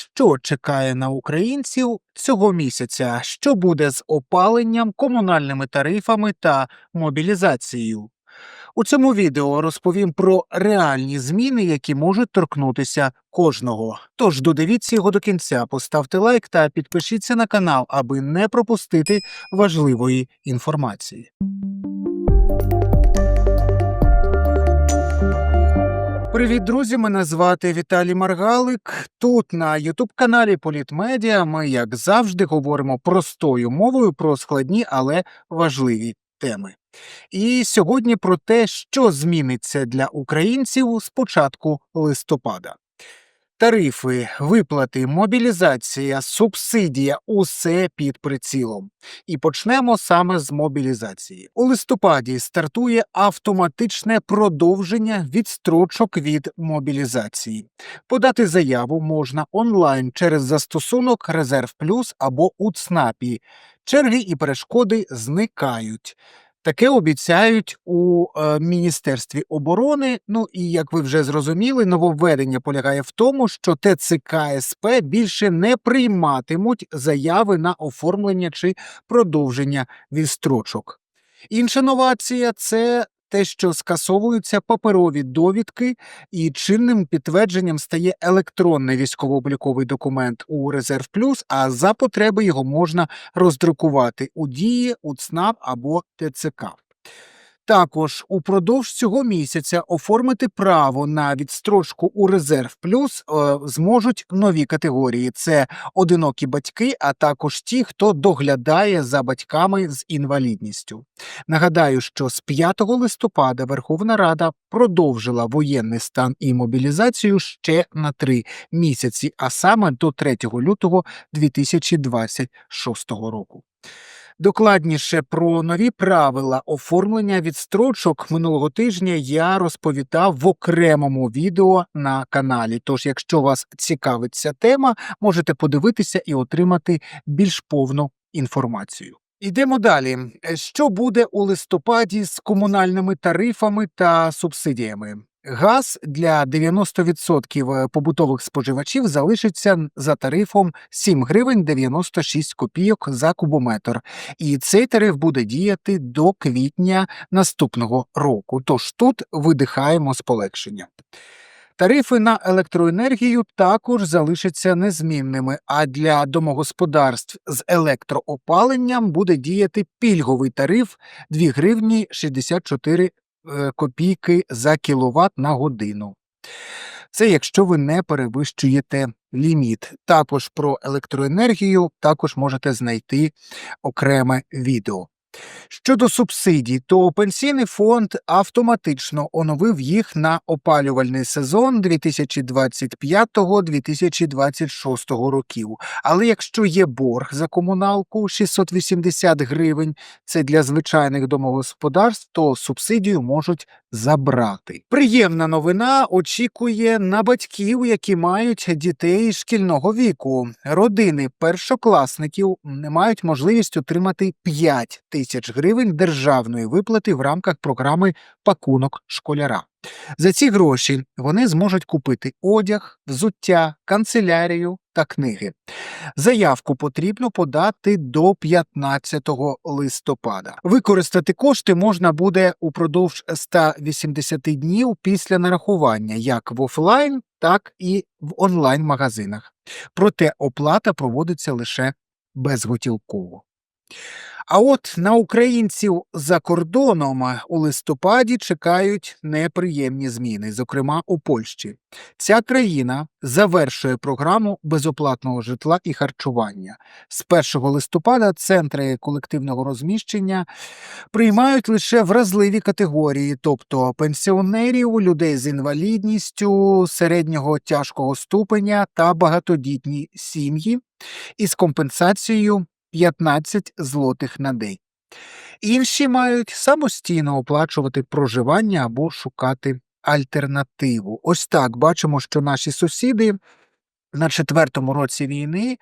Що чекає на українців цього місяця? Що буде з опаленням, комунальними тарифами та мобілізацією? У цьому відео розповім про реальні зміни, які можуть торкнутися кожного. Тож додивіться його до кінця, поставте лайк та підпишіться на канал, аби не пропустити важливої інформації. Привіт, друзі! Мене звати Віталій Маргалик. Тут на Ютуб каналі Політмедіа ми, як завжди, говоримо простою мовою про складні, але важливі теми. І сьогодні про те, що зміниться для українців з початку листопада. Тарифи, виплати, мобілізація, субсидія усе під прицілом. І почнемо саме з мобілізації. У листопаді стартує автоматичне продовження відстрочок від мобілізації. Подати заяву можна онлайн через застосунок Резерв Плюс або у ЦНАПі. Черги і перешкоди зникають. Таке обіцяють у е, Міністерстві оборони. Ну і як ви вже зрозуміли, нововведення полягає в тому, що ТЦК СП більше не прийматимуть заяви на оформлення чи продовження відстрочок. Інша новація це те, що скасовуються паперові довідки, і чинним підтвердженням стає електронний військово-обліковий документ у Резерв Плюс, а за потреби його можна роздрукувати у дії, у ЦНАП або ТЦК. Також упродовж цього місяця оформити право на відстрочку у резерв плюс е, зможуть нові категорії: це одинокі батьки, а також ті, хто доглядає за батьками з інвалідністю. Нагадаю, що з 5 листопада Верховна Рада продовжила воєнний стан і мобілізацію ще на три місяці, а саме до 3 лютого 2026 року. Докладніше про нові правила оформлення відстрочок минулого тижня я розповідав в окремому відео на каналі. Тож, якщо вас цікавить ця тема, можете подивитися і отримати більш повну інформацію. Йдемо далі. Що буде у листопаді з комунальними тарифами та субсидіями? Газ для 90% побутових споживачів залишиться за тарифом 7 гривень 96 копійок за кубометр, і цей тариф буде діяти до квітня наступного року. Тож тут видихаємо з полегшення. Тарифи на електроенергію також залишаться незмінними, а для домогосподарств з електроопаленням буде діяти пільговий тариф 2 гривні 64 е, копійки за кіловат на годину. Це якщо ви не перевищуєте ліміт. Також про електроенергію також можете знайти окреме відео. Щодо субсидій, то пенсійний фонд автоматично оновив їх на опалювальний сезон 2025-2026 років. Але якщо є борг за комуналку 680 гривень, це для звичайних домогосподарств, то субсидію можуть забрати. Приємна новина очікує на батьків, які мають дітей шкільного віку. Родини першокласників мають можливість отримати 5 тисяч гривень державної виплати в рамках програми Пакунок школяра. За ці гроші вони зможуть купити одяг, взуття, канцелярію та книги. Заявку потрібно подати до 15 листопада. Використати кошти можна буде упродовж 180 днів після нарахування, як в офлайн, так і в онлайн-магазинах. Проте оплата проводиться лише безготівково. А от на українців за кордоном у листопаді чекають неприємні зміни, зокрема у Польщі. Ця країна завершує програму безоплатного житла і харчування. З 1 листопада центри колективного розміщення приймають лише вразливі категорії, тобто пенсіонерів, людей з інвалідністю, середнього тяжкого ступеня та багатодітні сім'ї із компенсацією 15 злотих на день. Інші мають самостійно оплачувати проживання або шукати альтернативу. Ось так бачимо, що наші сусіди на четвертому році війни,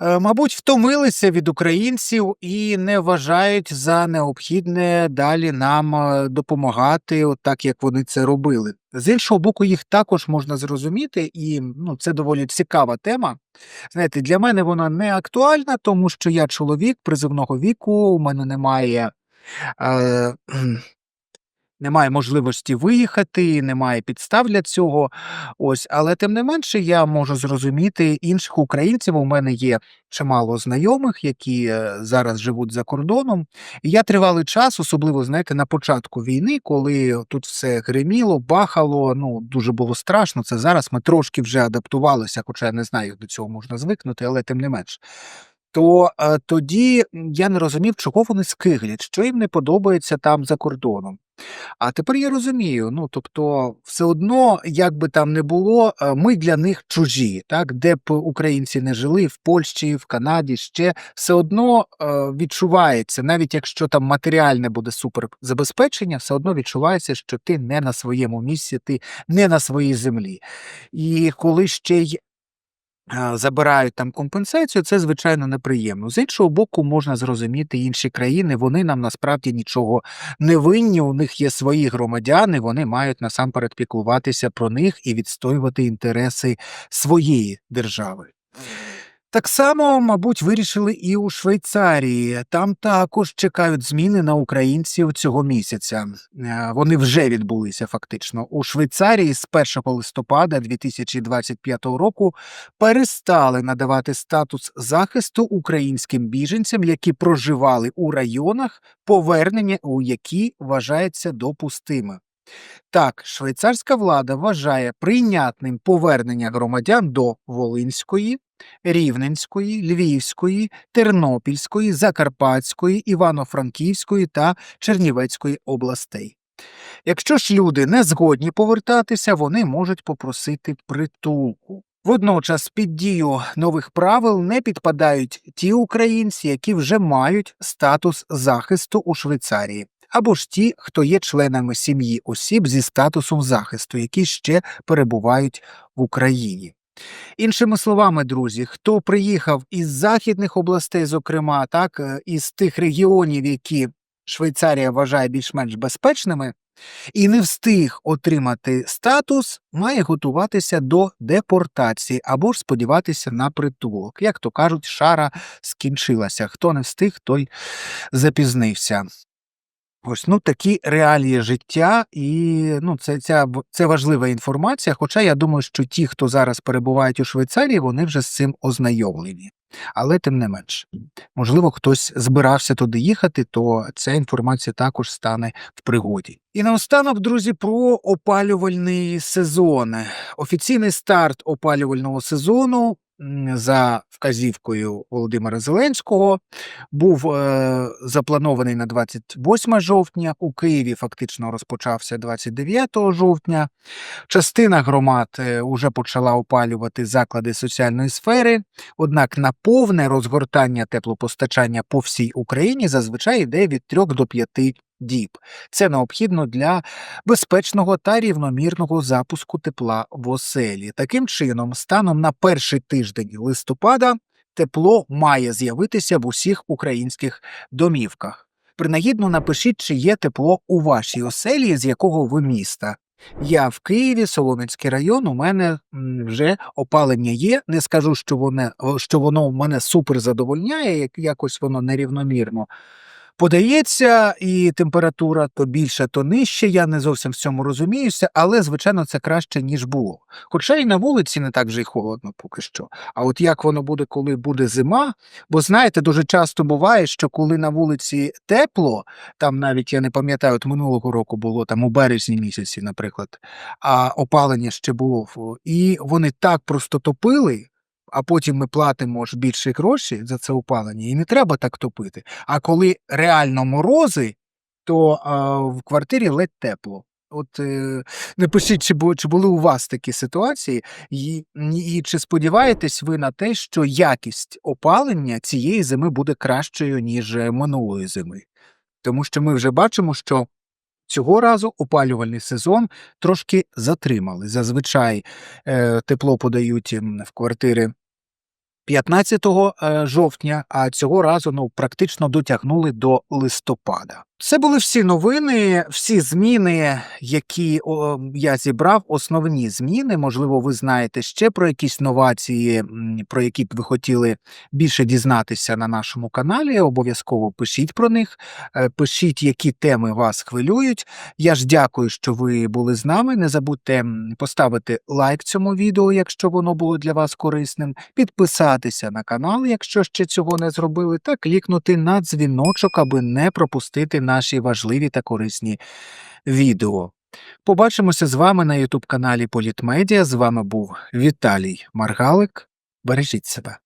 е, мабуть, втомилися від українців і не вважають за необхідне далі нам е, допомагати, так як вони це робили. З іншого боку, їх також можна зрозуміти, і ну, це доволі цікава тема. Знаєте, для мене вона не актуальна, тому що я чоловік призивного віку, у мене немає. Е, немає можливості виїхати, немає підстав для цього. Ось, але тим не менше, я можу зрозуміти інших українців. У мене є чимало знайомих, які е, зараз живуть за кордоном. І я тривалий час, особливо знаєте, на початку війни, коли тут все гриміло, бахало. Ну дуже було страшно. Це зараз ми трошки вже адаптувалися, хоча я не знаю, як до цього можна звикнути, але тим не менш. То е, тоді я не розумів, чого вони скиглять, що їм не подобається там за кордоном. А тепер я розумію, ну тобто, все одно, як би там не було, е, ми для них чужі, так де б українці не жили в Польщі, в Канаді ще все одно е, відчувається, навіть якщо там матеріальне буде супер забезпечення, все одно відчувається, що ти не на своєму місці, ти не на своїй землі. І коли ще й забирають там компенсацію, це звичайно неприємно. З іншого боку, можна зрозуміти інші країни, вони нам насправді нічого не винні. У них є свої громадяни, вони мають насамперед піклуватися про них і відстоювати інтереси своєї держави. Так само, мабуть, вирішили і у Швейцарії. Там також чекають зміни на українців цього місяця. Е, Вони вже відбулися фактично. У Швейцарії з 1 листопада 2025 року перестали надавати статус захисту українським біженцям, які проживали у районах, повернення у які вважається допустимим. Так, швейцарська влада вважає прийнятним повернення громадян до Волинської, Рівненської, Львівської, Тернопільської, Закарпатської, Івано-Франківської та Чернівецької областей. Якщо ж люди не згодні повертатися, вони можуть попросити притулку. Водночас під дію нових правил не підпадають ті українці, які вже мають статус захисту у Швейцарії, або ж ті, хто є членами сім'ї осіб зі статусом захисту, які ще перебувають в Україні. Іншими словами, друзі, хто приїхав із західних областей, зокрема, так, е, із тих регіонів, які Швейцарія вважає більш-менш безпечними, і не встиг отримати статус, має готуватися до депортації або ж сподіватися на притулок. Як то кажуть, шара скінчилася. Хто не встиг, той запізнився. Ось ну такі реалії життя, і ну це ця це важлива інформація. Хоча я думаю, що ті, хто зараз перебувають у Швейцарії, вони вже з цим ознайомлені. Але тим не менш, можливо, хтось збирався туди їхати, то ця інформація також стане в пригоді. І наостанок, друзі, про опалювальний сезон. Офіційний старт опалювального сезону за вказівкою Володимира Зеленського був е, запланований на 28 жовтня. У Києві фактично розпочався 29 жовтня. Частина громад вже почала опалювати заклади соціальної сфери. Однак на повне розгортання теплопостачання по всій Україні зазвичай йде від 3 до 5 діб. Це необхідно для безпечного та рівномірного запуску тепла в оселі. Таким чином, станом на перший тиждень листопада тепло має з'явитися в усіх українських домівках. Принагідно напишіть, чи є тепло у вашій оселі, з якого ви міста. Я в Києві, Солом'янський район. У мене вже опалення є. Не скажу, що воно, що воно в мене супер задовольняє, як якось воно нерівномірно. Подається, і температура то більше, то нижче. Я не зовсім в цьому розуміюся, але звичайно це краще ніж було. Хоча і на вулиці не так вже й холодно поки що. А от як воно буде, коли буде зима? Бо знаєте, дуже часто буває, що коли на вулиці тепло, там навіть я не пам'ятаю, от минулого року було там у березні місяці, наприклад, а опалення ще було і вони так просто топили. А потім ми платимо ж більше гроші за це опалення, і не треба так топити. А коли реально морози, то а, в квартирі ледь тепло. От е, напишіть, чи, чи були у вас такі ситуації, і, і чи сподіваєтесь ви на те, що якість опалення цієї зими буде кращою, ніж е, минулої зими? Тому що ми вже бачимо, що цього разу опалювальний сезон трошки затримали. Зазвичай е, тепло подають в квартири 15 е, жовтня, а цього разу ну, практично дотягнули до листопада. Це були всі новини, всі зміни, які о, я зібрав, основні зміни. Можливо, ви знаєте ще про якісь новації, про які б ви хотіли більше дізнатися на нашому каналі. Обов'язково пишіть про них, е, пишіть, які теми вас хвилюють. Я ж дякую, що ви були з нами. Не забудьте поставити лайк цьому відео, якщо воно було для вас корисним, підписатися на канал, якщо ще цього не зробили, та клікнути на дзвіночок, аби не пропустити наші важливі та корисні відео. Побачимося з вами на YouTube каналі Політмедіа. З вами був Віталій Маргалик. Бережіть себе.